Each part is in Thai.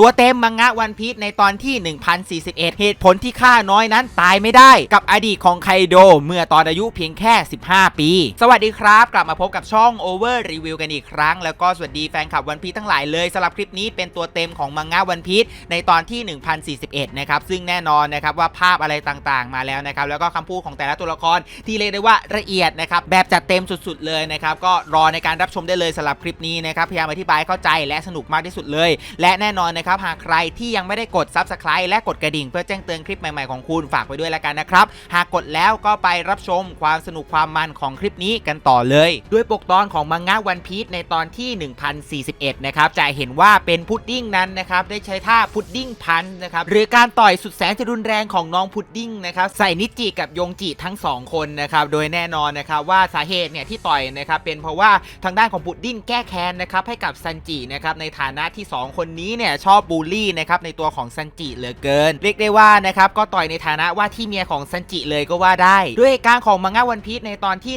ตัวเต็มมังงะวันพีชในตอนที่ 1041 เหตุผลที่ข้าน้อยนั้นตายไม่ได้กับอดีตของไคโด เมื่อตอนอายุเพียงแค่ 15 ปี สวัสดีครับ กลับมาพบกับช่อง Over Review กันอีกครั้ง แล้วก็สวัสดีแฟนคลับวันพีชทั้งหลายเลยสำหรับคลิปนี้เป็นตัวเต็มของมังงะวันพีชในตอนที่ 1041 นะครับ ซึ่งแน่นอนนะครับว่าภาพอะไรต่างๆ มาแล้วนะครับ แล้วก็คำพูดของแต่ละตัวละครที่เรียกได้ว่าละเอียดนะครับแบบจัดเต็มสุดๆ เลยนะครับก็รอในการรับชมได้เลยสำหรับคลิปนี้นะครับพยายามอธิบายเข้าใจและสนุกมากที่สุดเลย และแน่นอนนะครับ หากใครที่ยังไม่ได้กด Subscribe และกดกระดิ่ง เพื่อแจ้งเตือนคลิปใหม่ๆของคุณฝากไว้ด้วยและกันนะครับ หากกดแล้วก็ไปรับชมความสนุกความมันของคลิปนี้กันต่อเลย ด้วยปกตอนของมังงะวันพีชในตอนที่ 1041 นะครับจะเห็นว่าเป็นพุดดิ้งนั้นนะครับได้ใช้ท่าพุดดิ้งพันนะครับหรือการต่อยสุดแสนจะรุนแรงของน้องพุดดิ้งนะครับใส่นิจิกับยงจิทั้งสองคนนะครับโดยแน่นอนนะครับว่าสาเหตุเนี่ยที่ต่อยนะครับเป็นเพราะว่าทางด้านของพุดดิ้งแก้แค้นนะครับให้กับซันจินะครับในฐานะที่ 2 คนนี้เนี่ยชอบบูลลี่นะครับในตัวของซันจิเหลือเกิน เรียกได้ว่านะครับก็ต่อยในฐานะว่าที่เมียของซันจิเลยก็ว่าได้ ด้วยเหตุการณ์ของมังงะวันพีชในตอนที่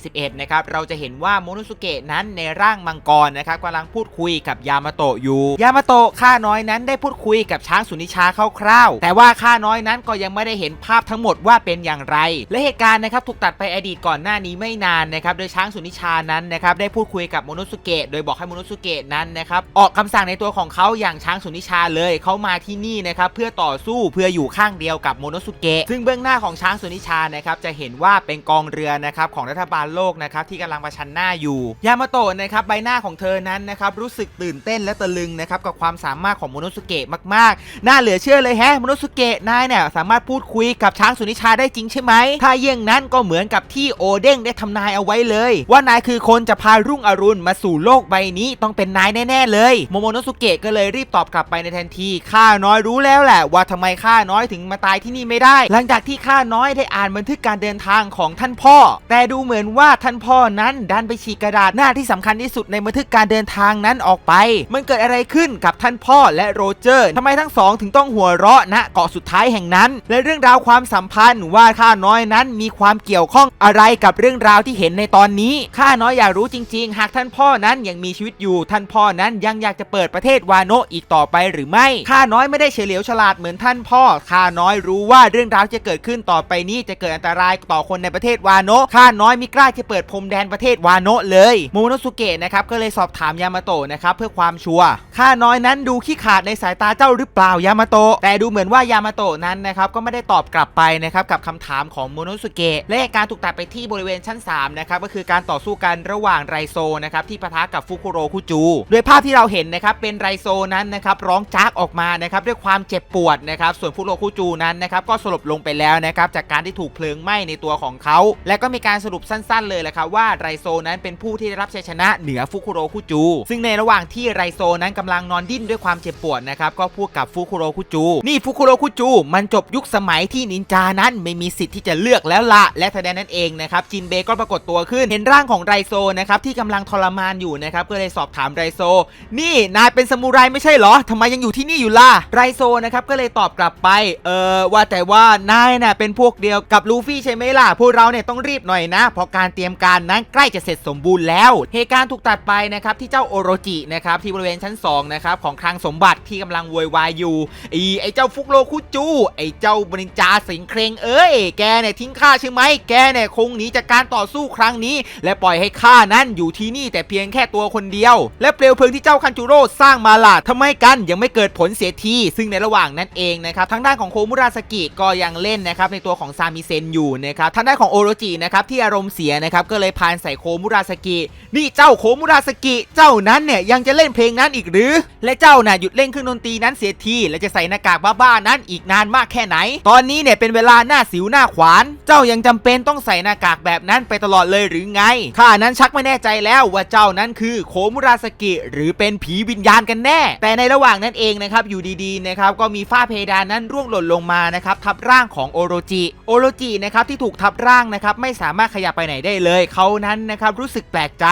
1041 นะครับเราจะเห็นว่าโมโนสุเกะนั้นในร่างมังกรนะครับกำลังพูดคุยกับยามาโตะอยู่ ยามาโตะข้าน้อยนั้นได้พูดคุยกับช้างสุนิชาคร่าวๆ แต่ว่าข้าน้อยนั้นก็ยังไม่ได้เห็นภาพทั้งหมดว่าเป็นอย่างไร และเหตุการณ์นะครับถูกตัดไปอดีตก่อนหน้านี้ไม่นานนะครับโดยช้างสุนิชานั้นนะครับได้พูดคุยกับโมโนสุเกะโดยบอกให้โมโนสุเกะนั้นนะครับออกคำสั่งในตัวของเขาอย่างช้างสุนิชาเลยเขามาที่นี่นะครับเพื่อต่อสู้เพื่ออยู่ข้างเดียวกับโมโนสุเกะซึ่งเบื้องหน้าของช้างสุนิชานะครับจะเห็นว่าเป็นกองเรือนะครับของรัฐบาลโลกนะครับที่กำลังประชันหน้าอยู่ ยามาโตะนะครับใบหน้าของเธอนั้นนะครับรู้สึกตื่นเต้นและตะลึงนะครับกับความสามารถของโมโนสุเกะมากๆ น่าเหลือเชื่อเลยแฮะโมโนสุเกะนายเนี่ยสามารถพูดคุยกับช้างสุนิชาได้จริงใช่ไหมถ้าเยี่ยงนั้นก็เหมือนกับที่โอเด้งได้ทำนายเอาไว้เลย ว่านายคือคนจะพารุ่งอรุณมาสู่โลกใบนี้ต้องเป็นนายแน่ ๆ เลยโมโมโนสุเกะก็เลยรีบตอบกลับไปในทันทีข้าน้อยรู้แล้วแหละว่าทำไมข้าน้อยถึงมาตายที่นี่ไม่ได้ หลังจากที่ข้าน้อยได้อ่านบันทึกการเดินทางของท่านพ่อ แต่ดูเหมือนว่าท่านพ่อนั้นดันไปฉีกกระดาษหน้าที่สำคัญที่สุดในบันทึกการเดินทางนั้นออกไป มันเกิดอะไรขึ้นกับท่านพ่อและโรเจอร์ทำไมทั้งสองถึงต้องหัวเราะณเกาะสุดท้ายแห่งนั้น และเรื่องราวความสัมพันธ์ว่าข้าน้อยนั้นมีความเกี่ยวข้องอะไรกับเรื่องราวที่เห็นในตอนนี้ข้าน้อยอยากรู้จริง ๆ หากท่านพ่อนั้นยังมีชีวิตอยู่ ท่านพ่อนั้นยังอยากจะเปิดประเทศวาโนอีกต่อไปหรือไม่ ข้าน้อยไม่ได้เฉลียวฉลาดเหมือนท่านพ่อ ข้าน้อยรู้ว่าเรื่องราวจะเกิดขึ้นต่อไปนี้จะเกิดอันตรายต่อคนในประเทศวาโนะ ข้าน้อยม่กล้าจะเปิดพรมแดนประเทศวาโนะเลยโมโนสุเกะนะครับก็เลยสอบถามยามาโตะนะครับเพื่อความชัวร์ ข้าน้อยนั้นดูขี้ขาดในสายตาเจ้าหรือเปล่ายามาโตะ แต่ดูเหมือนว่ายามาโตะนั้นนะครับก็ไม่ได้ตอบกลับไปนะครับกับคำถามของโมโนสุเกะ และการถูกตัดไปที่บริเวณชั้น3นะครับก็คือการต่อสู้กันระหว่างไรโซนะครับที่ปะทะกับฟุคุโรคุจู โดยภาพที่เราเห็นนะครับเป็นไรโซนั้นนะครับร้องจากออกมานะครับด้วยความเจ็บปวดนะครับส่วนฟุคุโรคุจูนั้นนะครับก็สลบลงไปแล้วนะครับจากการที่ถูกเพลิงไหม้ในตัวของเขา และก็มีการสรุปสั้นๆ เลยแหละครับว่าไรโซนั้นเป็นผู้ที่ได้รับชัยชนะเหนือฟุคุโรคุจู ซึ่งในระหว่างที่ไรโซนั้นกำลังนอนดิ้นด้วยความเจ็บปวดนะครับก็พูดกับฟุคุโรคุจู นี่ฟุคุโรคุจู มันจบยุคสมัยที่นินจานั้นไม่มีสิทธิ์ที่จะเลือกแล้วละและแสดงนั้นเองนะครับจินเบก็ปรากฏตัวขึ้นเห็นร่างของไรโซนะครับที่กำลังทรมานอยู่นะครับก็เลยสอบถามไรโซ นี่นายเป็นซามูไรไม่ใช่หรอทำไมยังอยู่ที่นี่อยู่ล่ะไรโซนะครับก็เลยตอบกลับไปเออว่าแต่ว่านายน่ะเป็นพวกเดียวกับลูฟี่ใช่ไหมล่ะพวกเราเนี่ยต้องรีบหน่อยนะ เพราะการเตรียมการนั้นใกล้จะเสร็จสมบูรณ์แล้วเหตุการณ์ถูกตัดไปนะครับที่เจ้าโอโรจินะครับที่บริเวณชั้น2นะครับของคลังสมบัติที่กำลังโวยวายอยู่อีไอเจ้าฟุกโรคุจู ไอเจ้าบรินจาสิงเครงเอ้ยแกเนี่ยทิ้งข้าใช่ไหมแกเนี่ยคงหนีจากการต่อสู้ครั้งนี้ และปล่อยให้ข้านั้นอยู่ที่นี่แต่เพียงแค่ตัวคนเดียว และเปลวเพลิงที่เจ้าคันจูโร่สร้างมาล่ะทำไมกันยังไม่เกิดผลเสียทีซึ่งในระหว่างนั้นเองนะครับทางด้านของโคมุราสกิก็ยังเล่นนะครับในตัวของซามิเซนอยู่นะครับทางด้านของโอโรจินะครับที่อารมณ์เสียนะครับก็เลยพานใส่โคมุราสกินี่เจ้าโคมุราสกิเจ้านั้นเนี่ยยังจะเล่นเพลงนั้นอีกหรือ และเจ้าน่ะหยุดเล่นเครื่องดนตรีนั้นเสียทีและจะใส่หน้ากากบ้าๆนั้นอีกนานมากแค่ไหน ตอนนี้เนี่ยเป็นเวลาหน้าสิวหน้าขวาน เจ้ายังจำเป็นต้องใส่หน้ากากแบบนั้นไปตลอดเลยหรือไงข้านั้นชักไม่แน่ใจแล้วว่าเจ้านั้นคือโคมุราสกิหรือเป็นผีวิญญาณกันแน่ แต่ในระหว่างนั้นเองนะครับอยู่ดีๆนะครับก็มีฝ้าเพดานนั้นร่วงหล่นลงมานะครับทับร่างของโอโรจิโอโรจินะครับที่ถูกทับร่างนะครับไม่สามารถขยับไปไหนได้เลยเขานั้นนะครับรู้สึกแปลกใจ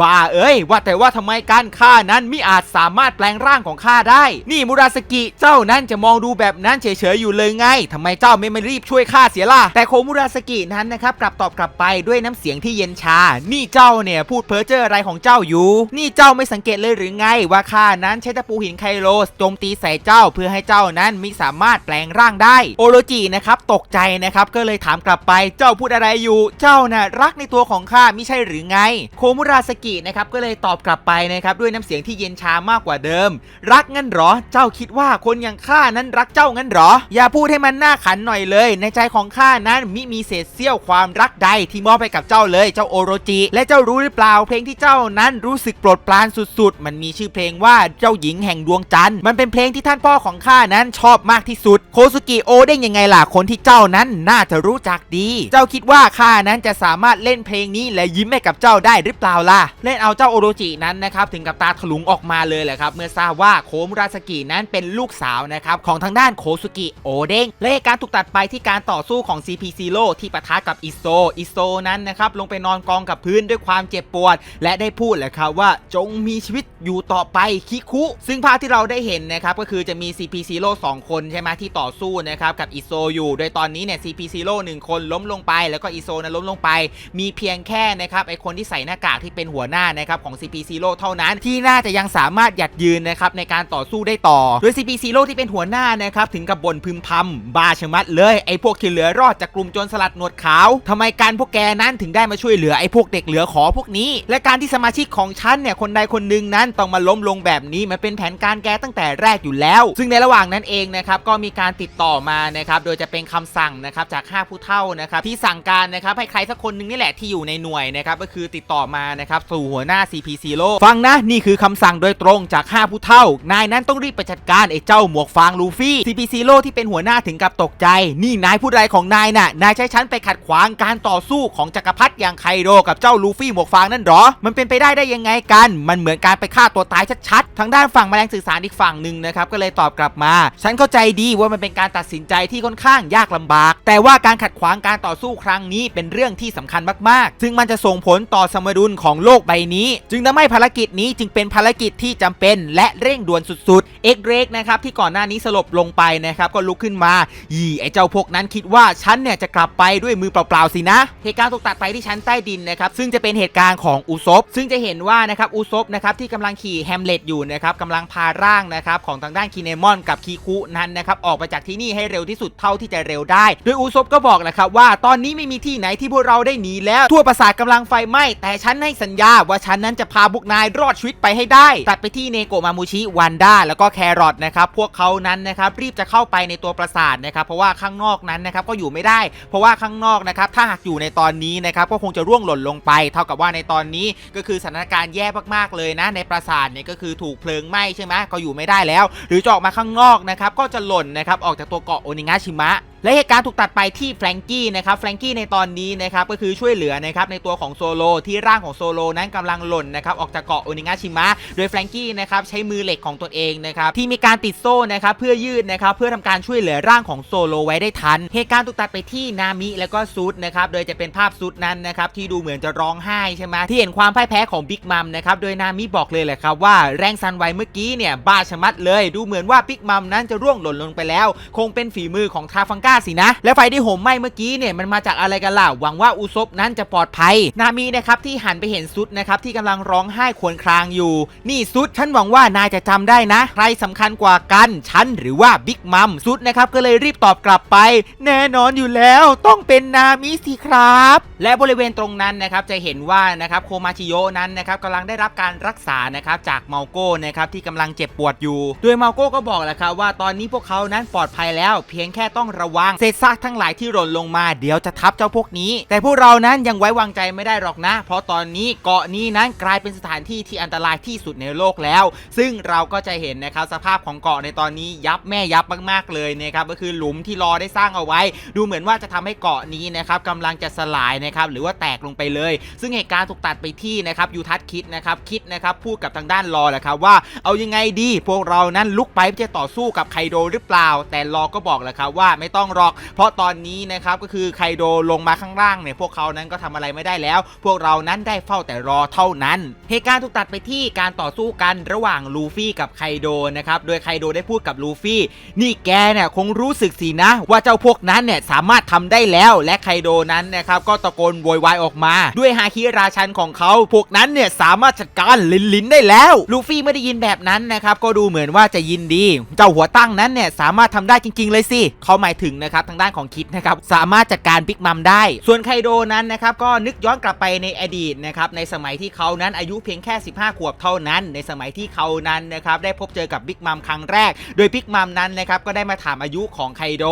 บ้าเอ้ย ว่าแต่ว่าทำไมการข้านั้นมิอาจสามารถแปลงร่างของข้าได้ นี่มุราสกิเจ้านั้นจะมองดูแบบนั้นเฉยๆอยู่เลยไงทำไมเจ้าไม่มารีบช่วยข้าเสียล่ะแต่โคมุราสกินั้นนะครับกลับตอบกลับไปด้วยน้ำเสียงที่เย็นชา นี่เจ้าเนี่ยพูดเพ้อเจ้ออะไรของเจ้าอยู่ นี่เจ้าไม่สังเกตเลยหรือไงว่าข้านั้นใช้ตะปูหินไคโลโจมตีใส่เจ้าเพื่อให้เจ้านั้นมิสามารถแปลงร่างได้ โอโรจินะครับตกใจนะครับก็เลยถามกลับไปเจ้าพูดอะไรอยู่ เจ้าน่ะรักในตัวของข้าไม่ใช่หรือไง โคมุราสกินะครับก็เลยตอบกลับไปนะครับด้วยน้ำเสียงที่เย็นชามากกว่าเดิม รักงั้นหรอ เจ้าคิดว่าคนอย่างข้านั้นรักเจ้างั้นหรอ อย่าพูดให้มันน่าขันหน่อยเลย ในใจของข้านั้นมิมีเศษเสี้ยวความรักใดที่มอบให้กับเจ้าเลยเจ้าโอโรจิและเจ้ารู้หรือเปล่าเพลงที่เจ้านั้นรู้สึกโปรดปรานสุดๆ มันมีชื่อเพลงว่าเจ้าหญิงแห่งดวงจันทร์มันเป็นเพลงที่ท่านพ่อของข้านั้นชอบมากที่สุด โคสุกิโอเด้งยังไงล่ะคนที่เจ้านั้นน่าจะรู้จักดี เจ้าคิดว่าข้านั้นจะสามารถเล่นเพลงนี้และยิ้มให้กับเจ้าได้หรือเปล่าล่ะ เล่นเอาเจ้าโอโรจินั้นนะครับถึงกับตาถลุงออกมาเลยแหละครับ เมื่อทราบว่าโคมุราสกินั้นเป็นลูกสาวนะครับของทางด้านโคสุกิโอเด้งและเหตุการณ์ถูกตัดไปที่การต่อสู้ของ CP Zero ที่ปะทะกับอิโซอิโซนั้นนะครับลงไปนอนกองกับพื้นด้วยความเจ็บปวด และได้พูดแหละครับว่าจงมีชีวิตอยู่ต่อไปคิคุ ซึ่งภาพที่เราได้เห็นนะครับก็คือจะมี CP Zero 2คนใช่ไหมที่ต่อสู้นะครับกับอิโซอยู่ โดยตอนนี้เนี่ย CP Zero 1คนล้มลงไป แล้วก็อิโซนั้นล้มลงไป มีเพียงแค่นะครับไอคนที่ใส่หน้ากากที่เป็นหัวหน้านะครับของ CP Zero เท่านั้นที่น่าจะยังสามารถหยัดยืนนะครับในการต่อสู้ได้ต่อ โดย CP Zero ที่เป็นหัวหน้านะครับถึงกับบ่นพึมพำบาชะมัดเลยไอพวกที่เหลือรอดจากกลุ่มโจรสลัดหนวดขาวทำไมการพวกแกนั้นถึงได้มาช่วยเหลือไอพวกเด็กเหลือขอพวกนี้ และการที่สมาชิกของฉันเนี่ยคนใดคนหนึ่งนั้นต้องมาล้มลงแบบนี้มันเป็นแผนการแกตั้งแต่แรกอยู่แล้ว ซึ่งในระหว่างนั้นเองนะครับก็มีการติดต่อมานะครับโดยจะเป็นคำสั่งนะครับจาก5ผู้เฒ่านะครับที่สั่งการนะครับให้ใครสักคนหนึงนี่แหละที่อยู่ในหน่วยนะครับก็คือติดต่อมานะครับสู่หัวหน้า CP Zero ฟังนะนี่คือคำสั่งโดยตรงจาก 5 ผู้เฒ่านายนั้นต้องรีบไปจัดการไอ้เจ้าหมวกฟางลูฟี่ CP Zero ที่เป็นหัวหน้าถึงกับตกใจ นี่นายพูดอะไรของนายน่ะนายใช้ฉันไปขัดขวางการต่อสู้ของจักรพรรดิอย่างไคโดกับเจ้าลูฟี่หมวกฟางนั่นหรอ มันเป็นไปได้ได้ยังไงกัน มันเหมือนการไปฆ่าตัวตายชัดๆ ทางด้านฝั่งแมลงสื่อสารอีกฝั่งหนึ่งนะครับก็เลยตอบกลับมา ฉันเข้าใจดีว่ามันเป็นการตัดสินใจที่ค่อนข้างยากลำบาก แต่ว่าการขัดขวางการต่อสู้ครั้งนี้เป็นเรื่องที่สำคัญมากๆ ซึ่งมันจะส่งผลต่อสมดุลของโลกใบนี้ จึงทำให้ภารกิจนี้จึงเป็นภารกิจที่จำเป็น และเร่งด่วนสุดๆเอ็กเรกนะครับที่ก่อนหน้านี้สลบลงไปนะครับก็ลุกขึ้นมายี่ไอเจ้าพวกนั้นคิดว่าฉันเนี่ยจะกลับไปด้วยมือเปล่าๆสินะเหตุการณ์ถูกตัดไปที่ชั้นใต้ดินนะครับซึ่งจะเป็นเหตุการณ์ของอุซบซึ่งจะเห็นว่านะครับอุซบนะครับที่กำลังขี่แฮมเล็ตอยู่นะครับกำลังพาร่างนะครับของทางด้านคีเนมอนกับคีคุนั้นนะครับออกไปจากที่นี่ให้เร็วที่สุดเท่าที่จะเร็วได้โดยอุซบก็บอกแหละครับว่าตอนนี้ไม่มีที่ไหนที่พวกเราได้หนีแล้ว ทั่วปราสาทกำลังไฟไหม้แต่ฉันให้สัญญาว่าฉันนั้นจะพาพวกนายรอดชีวิตไปให้ได้ ตัดไปที่เนโกมามูชิวันด้าแล้วก็แครอทนะครับพวกเขานั้นนะครับรีบจะเข้าไปในตัวปราสาทนะครับเพราะว่าข้างนอกนั้นนะครับก็อยู่ไม่ได้ เพราะว่าข้างนอกนะครับถ้าหากอยู่ในตอนนี้นะครับก็คงจะร่วงหล่นลงไป เท่ากับว่าในตอนนี้ก็คือสถานการณ์แย่มากๆเลยนะในปราสาทเนี่ยก็คือถูกเพลิงไหม้ใช่ไหมก็อยู่ไม่ได้แล้ว หรือจะออกมาข้างนอกนะครับก็จะหล่นนะครับออกจากตัวเกาะโอนิงาชิมะ และเหตุการณ์ถูกตัดไปที่แฟรงกี้นะครับแฟรงกี้ในตอนนี้นะครับก็คือช่วยเหลือนะครับในตัวของโซโลที่ร่างของโซโลนั้นกำลังหล่นนะครับออกจากเกาะโอนิงาชิมะโดยแฟรงกี้นะครับใช้มือเหล็กของตัวเองนะครับที่มีการติดโซ่นะครับเพื่อยืดนะครับเพื่อทำการช่วยเหลือร่างของโซโลไว้ได้ทัน เหตุการณ์ถูกตัดไปที่นามิแล้วก็ซุดนะครับโดยจะเป็นภาพซุดนั้นนะครับที่ดูเหมือนจะร้องไห้ใช่ไหมที่เห็นความพ่ายแพ้ของบิ๊กมัมนะครับโดยนามิบอกเลยแหละครับว่าแรงซันไวเมื่อกี้เนี่ยบ้าชะมัดเลย ดูเหมือนว่าบิ๊กมัมนั้นจะร่วงหล่นลงไปแล้ว คงเป็นฝีมือของทาฟังกาสินะ และไฟที่โหมไหม้เมื่อกี้เนี่ยมันมาจากอะไรกันล่ะหวังว่าอุซบนั้นจะปลอดภัย นามินะครับที่หันไปเห็นซุดนะครับที่กำลังร้องไห้ครวญครางอยู่ นี่ซุดฉันหวังว่านายจะจำได้นะ ใครสำคัญกว่ากันฉันหรือว่าบิ๊กมัมซุดนะครับก็เลยรีบตอบกลับไป แน่นอนอยู่แล้วต้องเป็นนามิสิครับ และบริเวณตรงนั้นนะครับจะเห็นว่านะครับโคมาชิโยนั้นนะครับกำลังได้รับการรักษานะครับจากเมาโก้นะครับที่กำลังเจ็บปวดอยู่ โดยเมาโก้ก็บอกแหละครับว่าตอนนี้พวกเขานั้นปลอดภัยแล้ว เพียงแค่ต้องระวังเศษซากทั้งหลายที่หล่นลงมาเดี๋ยวจะทับเจ้าพวกนี้ แต่พวกเรานั้นยังไว้วางใจไม่ได้หรอกนะ เพราะตอนนี้เกาะนี้นั้นกลายเป็นสถานที่ที่อันตรายที่สุดในโลกแล้ว ซึ่งเราก็จะเห็นนะครับสภาพของเกาะในตอนนี้ยับแม่ยับมากๆเลยนะครับก็คือหลุมที่รอได้สร้างเอาไว้ ดูเหมือนว่าจะทำให้เกาะนี้นะครับกำลังจะสลายนะครับหรือว่าแตกลงไปเลย ซึ่งเหตุการณ์ถูกตัดไปที่นะครับยูทัศคิดนะครับคิดนะครับพูดกับทางด้านรอแหละครับว่าเอายังไงดี พวกเรานั้นลุกไปเพื่อจะต่อสู้กับไคโดหรือเปล่า แต่รอก็บอกแหละครับว่าไม่ต้องต้องหรอก เพราะตอนนี้นะครับก็คือไคโดลงมาข้างล่างเนี่ยพวกเขานั้นก็ทำอะไรไม่ได้แล้ว พวกเรานั้นได้เฝ้าแต่รอเท่านั้น เหตุการณ์ถูกตัดไปที่การต่อสู้กันระหว่างลูฟี่กับไคโดนะครับโดยไคโดได้พูดกับลูฟี่ นี่แกเนี่ยคงรู้สึกสินะ ว่าเจ้าพวกนั้นเนี่ยสามารถทำได้แล้วและไคโดนั้นนะครับก็ตะโกนโวยวายออกมา ด้วยฮาคิราชันของเขาพวกนั้นเนี่ยสามารถจัดการลินลินได้แล้วลูฟี่ไม่ได้ยินแบบนั้นนะครับก็ดูเหมือนว่าจะยินดี เจ้าหัวตั้งนั้นเนี่ยสามารถทำได้จริง ๆ เลยสิเขาหมายถึงนะครับทางด้านของคิดนะครับสามารถจัดการบิ๊กมัมได้ ส่วนไคโดนั้นนะครับก็นึกย้อนกลับไปในอดีตนะครับในสมัยที่เขานั้นอายุเพียงแค่ 15 ขวบเท่านั้น ในสมัยที่เขานั้นนะครับได้พบเจอกับบิ๊กมัมครั้งแรก โดยบิ๊กมัมนั้นนะครับก็ได้มาถามอายุของไคโด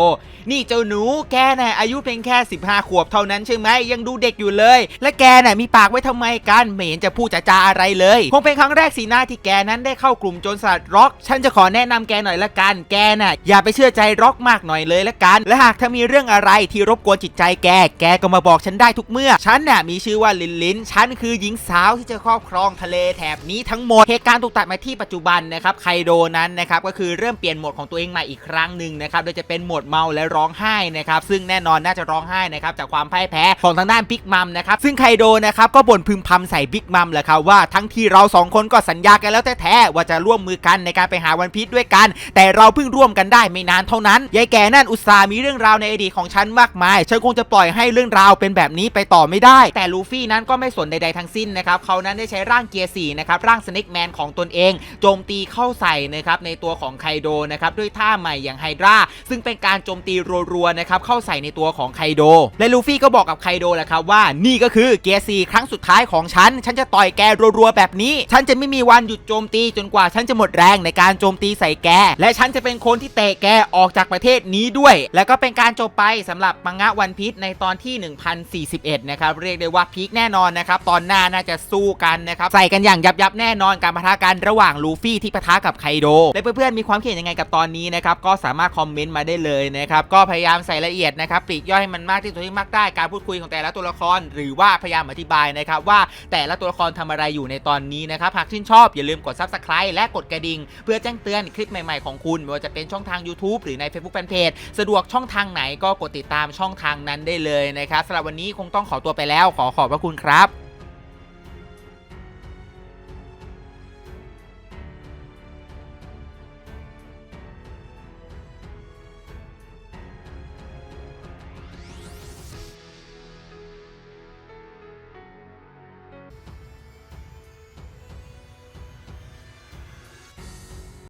นี่เจ้าหนูแกน่ะอายุเพียงแค่ 15 ขวบเท่านั้นใช่ไหมยังดูเด็กอยู่เลย และแกน่ะมีปากไว้ทำไมกันไม่เห็นจะพูดจะจาอะไรเลยคงเป็นครั้งแรกสินะที่แกนั้นได้เข้ากลุ่มโจรสลัดร็อก ฉันจะขอแนะนำแกหน่อยละกันแกน่ะอย่าไปเชื่อใจร็อกมากหน่อยเลยละกันและหากถ้ามีเรื่องอะไรที่รบกวนจิตใจแก แกก็มาบอกฉันได้ทุกเมื่อ ฉันน่ะมีชื่อว่าลินลิน ฉันคือหญิงสาวที่จะครอบครองทะเลแถบนี้ทั้งหมด เหตุการณ์ถูกตัดมาที่ปัจจุบันนะครับไคโดนั้นนะครับก็คือเริ่มเปลี่ยนโหมดของตัวเองใหม่อีกครั้งหนึ่งนะครับโดยจะเป็นโหมดเมาและร้องไห้นะครับซึ่งแน่นอนน่าจะร้องไห้นะครับจากความพ่ายแพ้ของทางด้านบิ๊กมัมนะครับซึ่งไคโดนะครับก็บ่นพึมพำใส่บิ๊กมัมแหละครับว่าทั้งที่เราสองคนก็สัญญากันแล้วแท้ๆว่าจะร่วมมือกันในการไปหาวันพีชด้วยกัน แต่เราเพิ่งร่วมกันได้ไม่นานเท่านั้นยายแก่นั่นอุตส่าหมีเรื่องราวในอดีตของฉันมากมายฉันคงจะปล่อยให้เรื่องราวเป็นแบบนี้ไปต่อไม่ได้ แต่ลูฟี่นั้นก็ไม่สนใดๆทั้งสิ้นนะครับเขานั้นได้ใช้ร่างเกียร์4นะครับร่างสเน็กแมนของตนเอง โจมตีเข้าใส่นะครับในตัวของไคโดนะครับด้วยท่าใหม่อย่างไฮดราซึ่งเป็นการโจมตีรัวๆนะครับเข้าใส่ในตัวของไคโด และลูฟี่ก็บอกกับไคโดแหละครับว่านี่ก็คือเกียร์4ครั้งสุดท้ายของฉัน ฉันจะต่อยแกรัวๆแบบนี้ ฉันจะไม่มีวันหยุดโจมตีจนกว่าฉันจะหมดแรงในการโจมตีใส่แก และฉันจะเป็นคนที่เตะแกออกจากประเทศนี้ด้วยและก็เป็นการจบไปสำหรับมังงะวันพีชในตอนที่ 1041 นะครับ เรียกได้ว่าพีคแน่นอนนะครับ ตอนหน้าน่าจะสู้กันนะครับ ใส่กันอย่างยับยับแน่นอนการปะทะกันระหว่างลูฟี่ที่ปะทะกับไคโดและเพื่อนๆมีความคิดเห็นยังไงกับตอนนี้นะครับ ก็สามารถคอมเมนต์มาได้เลยนะครับ ก็พยายามใส่ละเอียดนะครับปลีกย่อยให้มันมากที่สุดที่มากได้การพูดคุยของแต่ละตัวละคร หรือว่าพยายามอธิบายนะครับว่าแต่ละตัวละครทำอะไรอยู่ในตอนนี้นะครับหากชื่นชอบอย่าลืมกด subscribe และกดกระดิ่ง เพื่อแจ้งเตือนคลิปใหม่ๆของคุณไม่ว่าจะเป็นช่องทาง YouTube หรือใน Facebook Fanpage สะดวกช่องทางไหนก็กดติดตามช่องทางนั้นได้เลยนะครับสำหรับวันนี้คงต้องขอตัวไปแล้ว ขอขอบพระคุณครับ